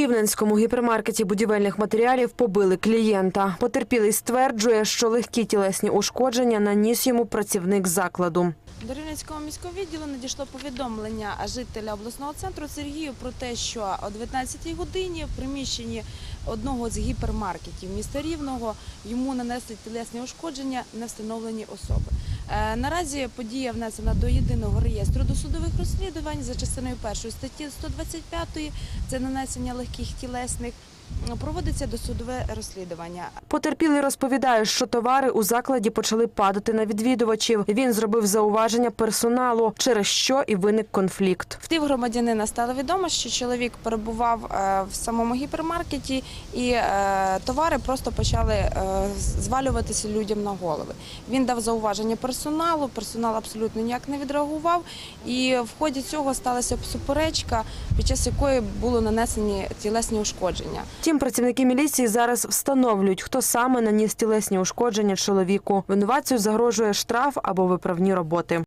рівненському гіпермаркеті будівельних матеріалів побили клієнта. Потерпілий стверджує, що легкі тілесні ушкодження наніс йому працівник закладу. До Рівненського міського відділу надійшло повідомлення жителя обласного центру Сергію про те, що о 19-й годині в приміщенні одного з гіпермаркетів міста Рівного йому нанесли тілесні ушкодження невстановлені особи. Е, Наразі подія внесена до єдиного реєстру досудових розслідувань за частиною першої статті 125 це нанесення легких тілесних. Проводиться досудове розслідування. Потерпілий розповідає, що товари у закладі почали падати на відвідувачів. Він зробив зауваження персоналу, через що і виник конфлікт. Втім, громадянина стало відомо, що чоловік перебував е, в самому гіпермаркеті, і е, товари просто почали звалюватися людям на голови. Він дав зауваження персоналу, персонал абсолютно ніяк не відреагував. І в ході цього сталася суперечка, під час якої були нанесені тілесні ушкодження. Тім працівники міліції зараз встановлюють, хто саме наніс тілесні ушкодження чоловіку. Винуватцю загрожує штраф або виправні роботи.